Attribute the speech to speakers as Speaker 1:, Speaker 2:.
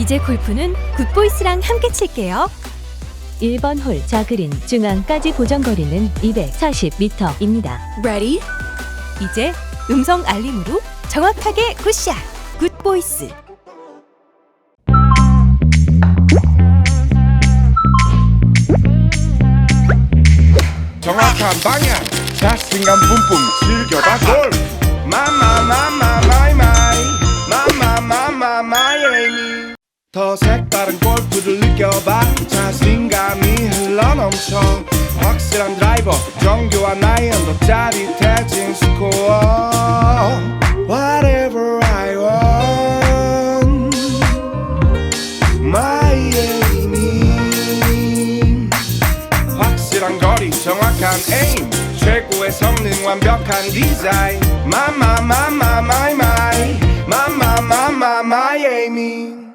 Speaker 1: 이제 골프는 굿보이스랑 함께 칠게요.
Speaker 2: 1번 홀 자그린 중앙까지 고정거리는 240m입니다.
Speaker 1: Ready? 이제 음성 알림으로 정확하게 굿샷. 굿보이스.
Speaker 3: 정확한 방향 자신감 뿜뿜 즐겨봐 골 더 색다른 골프를 느껴봐. 자신감이 흘러넘쳐. 확실한 드라이버 정교한 아이언 더 짜릿해진 스코어. Whatever I want 마이애미 확실한 거리 정확한 에임 최고의 성능 완벽한 디자인 마마마마 마이 마이 마마마마 마이 에이미